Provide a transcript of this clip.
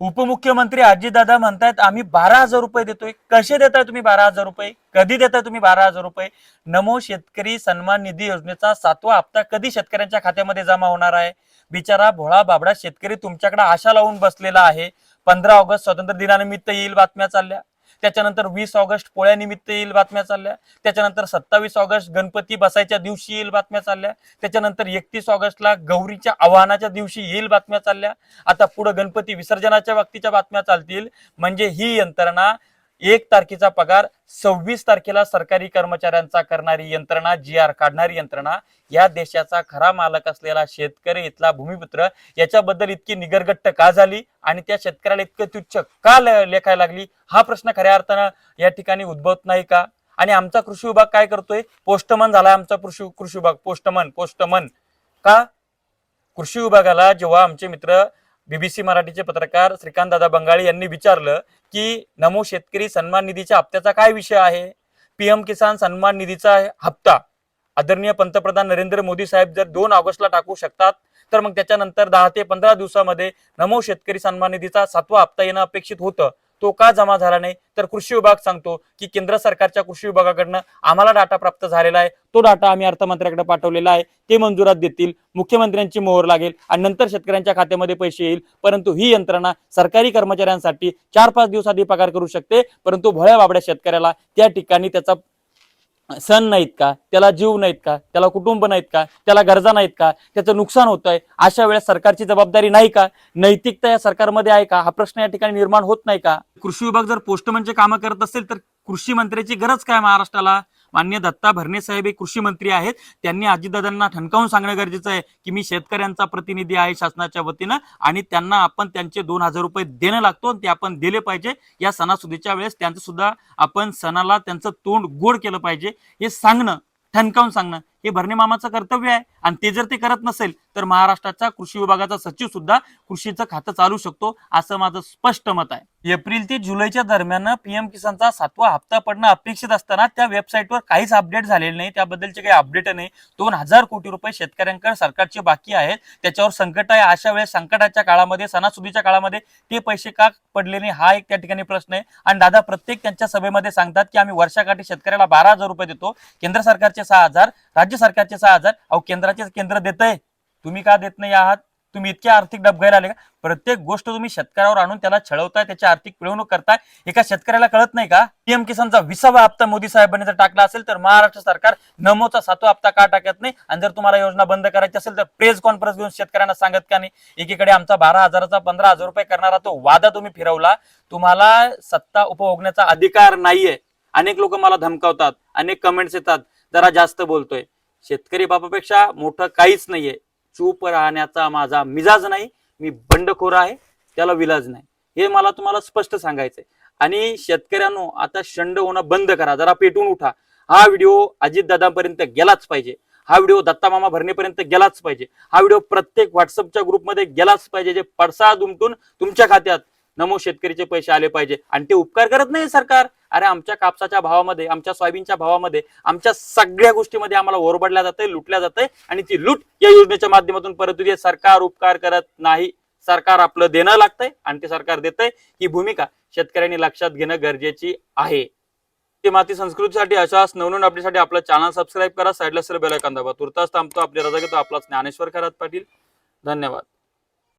उपमुख्यमंत्री अजितदादा म्हणतायत आम्ही बारा हजार रुपये देतोय. कसे देताय तुम्ही बारा हजार रुपये? कधी देताय तुम्ही बारा हजार रुपये? नमो शेतकरी सन्मान निधी योजनेचा सातवा हप्ता कधी शेतकऱ्यांच्या खात्यामध्ये जमा होणार आहे? बिचारा भोळा बाबडा शेतकरी तुमच्याकडे आशा लावून बसलेला आहे. पंधरा ऑगस्ट स्वातंत्र्य दिनानिमित्त येईल बातम्या चालल्या. त्याच्यानंतर वीस ऑगस्ट पोळ्यानिमित्त येईल बातम्या चालल्या. त्याच्यानंतर सत्तावीस ऑगस्ट गणपती बसायच्या दिवशी येईल बातम्या चालल्या. त्याच्यानंतर एकतीस ऑगस्टला गौरीच्या आव्हानाच्या दिवशी येईल बातम्या चालल्या. आता पुढे गणपती विसर्जनाच्या बाबतीच्या बातम्या चालतील. म्हणजे ही यंत्रणा एक तारखेचा पगार सव्वीस तारखेला सरकारी कर्मचाऱ्यांचा करणारी यंत्रणा जी आर काढणारी यंत्रणा या देशाचा खरा मालक असलेला शेतकरी इथला भूमिपुत्र याच्याबद्दल इतकी निगरगट्ट का झाली आणि त्या शेतकऱ्याला इतकं तुच्छ का लेखायला लागली? हा प्रश्न खऱ्या अर्थानं या ठिकाणी उद्भवत नाही का? आणि आमचा कृषी विभाग काय करतोय? पोस्टमन झाला आमचा कृषी कृषी विभाग. Postman postman. का? कृषी विभागाला जेव्हा आमचे मित्र बीबीसी मराठीचे पत्रकार श्रीकांत दादा बंगाळी यांनी विचारलं की नमो शेतकरी सन्मान निधीच्या हप्त्याचा काय विषय आहे? पीएम किसान सन्मान निधीचा हप्ता. आदरणीय पंतप्रधान नरेंद्र मोदी साहेब जर दोन ऑगस्टला टाकू शकतात तर मग त्याच्यानंतर दहा ते पंधरा दिवसामध्ये नमो शेतकरी सन्मान निधीचा सातवा हप्ता येणं अपेक्षित होतं. तो का जमा झाला नाही? तर कृषी विभाग सांगतो की केंद्र सरकारच्या कृषी विभागाकडनं आम्हाला डाटा प्राप्त झालेला आहे. तो डाटा आम्ही अर्थमंत्र्याकडे पाठवलेला आहे. ते मंजुरात देतील. मुख्यमंत्र्यांची मोहर लागेल आणि नंतर शेतकऱ्यांच्या खात्यामध्ये पैसे येईल. परंतु ही यंत्रणा सरकारी कर्मचाऱ्यांसाठी चार पाच दिवस आधी पगार करू शकते. परंतु भोळ्या बाबड्या शेतकऱ्याला त्या ठिकाणी त्याचा सण नाहीत का? त्याला जीव नाहीत का? त्याला कुटुंब नाहीत का? त्याला गरजा नाहीत का? त्याचं नुकसान होत आहे अशा वेळेस सरकारची जबाबदारी नाही का? नैतिकता या सरकारमध्ये आहे का? हा प्रश्न या ठिकाणी निर्माण होत नाही का? कृषी विभाग जर पोस्टमनचे म्हणजे कामं करत असेल तर कृषी मंत्र्याची गरज काय महाराष्ट्राला? मान्य दत्ता भरणे साहेब हे कृषी मंत्री आहेत. त्यांनी अजितदादांना ठणकावून सांगणं गरजेचं आहे की मी शेतकऱ्यांचा प्रतिनिधी आहे शासनाच्या वतीनं आणि त्यांना आपण त्यांचे दोन हजार रुपये देणं लागतो आणि ते आपण दिले पाहिजे. या सणासुदीच्या वेळेस त्यांचं सुद्धा आपण सणाला त्यांचं तोंड गोड केलं पाहिजे. हे सांगणं ठणकावून सांगणं हे भरणे मामाचं कर्तव्य आहे. आणि ते जर ते करत नसेल तर महाराष्ट्राचा कृषी विभागाचा सचिव सुद्धा कृषीचं खातं चालू शकतो असं माझं स्पष्ट मत आहे. एप्रिल ते जुलैच्या दरम्यान पीएम किसानचा सातवा हप्ता पडणं अपेक्षित असताना त्या वेबसाईटवर काहीच अपडेट झालेले नाही. त्याबद्दलचे काही अपडेट नाही. दोन हजार कोटी रुपये शेतकऱ्यांकडे सरकारचे बाकी आहेत. त्याच्यावर संकट आहे. अशा वेळेस संकटाच्या काळामध्ये सणासुदीच्या काळामध्ये ते पैसे का पडले नाही? हा एक त्या ठिकाणी प्रश्न आहे. आणि दादा प्रत्येक त्यांच्या सभेमध्ये सांगतात की आम्ही वर्षाकाठी शेतकऱ्याला बारा हजार रुपये देतो. केंद्र सरकारचे सहा हजार. राज्य सरकारचे सहा हजार अहो केंद्राचे केंद्र देत आहे तुम्ही का देत नाही आहात? तुम्ही इतके आर्थिक डबघायला आले का? प्रत्येक गोष्ट तुम्ही शेतकऱ्यावर आणून त्याला छळवताय त्याची आर्थिक पिळवणूक करताय. एका शेतकऱ्याला कळत नाही का? पीएम किसानचा विसावा हप्ता मोदी साहेबांनी जर टाकला असेल तर महाराष्ट्र सरकार नमोचा सातवा हप्ता का टाकत नाही? आणि जर तुम्हाला योजना बंद करायची असेल तर प्रेस कॉन्फरन्स घेऊन शेतकऱ्यांना सांगत का नाही? एकीकडे आमचा बारा हजाराचा पंधरा हजार रुपये करणारा तो वादा तुम्ही फिरवला. तुम्हाला सत्ता उपभोगण्याचा अधिकार नाहीये. अनेक लोक मला धमकावतात अनेक कमेंट्स येतात. जरा जास्त बोलतोय. शेतकरी बापापेक्षा मोठं काहीच नाहीये. चूप राहण्याचा माझा मिजाज नाही. मी बंडखोर आहे. त्याला विलाज नाही. हे मला तुम्हाला स्पष्ट सांगायचंय. आणि शेतकऱ्यांनो आता शंड होणं बंद करा. जरा पेटून उठा. हा व्हिडिओ अजितदादांपर्यंत गेलाच पाहिजे. हा व्हिडिओ दत्ता मामा भरणेपर्यंत गेलाच पाहिजे. हा व्हिडिओ प्रत्येक व्हॉट्सअपच्या ग्रुपमध्ये गेलाच पाहिजे. जे पडसाद उमटून तुमच्या खात्यात नमो शेतकरीचे पैसे आले पाहिजे. आणि ते उपकार करत नाही सरकार. अरे आमच्या कापसाच्या भावामध्ये आमच्या सोयाबीनच्या भावामध्ये आमच्या सगळ्या गोष्टीमध्ये आम्हाला ओरबडल्या जाते लुटल्या जाते आणि ती लूट या योजनेच्या माध्यमातून परत सरकार उपकार करत नाही. सरकार आपलं देणं लागतंय आणि ते सरकार देत ही भूमिका शेतकऱ्यांनी लक्षात घेणं गरजेची आहे. ते माती संस्कृतीसाठी अशाच नवनवीन अपडेटसाठी आपलं चॅनल सबस्क्राईब करा. साईडला सर बेल दाबा. तुर्तास थांबतो. आपली रजा घेतो. आपला ज्ञानेश्वर खरात पाटील. धन्यवाद.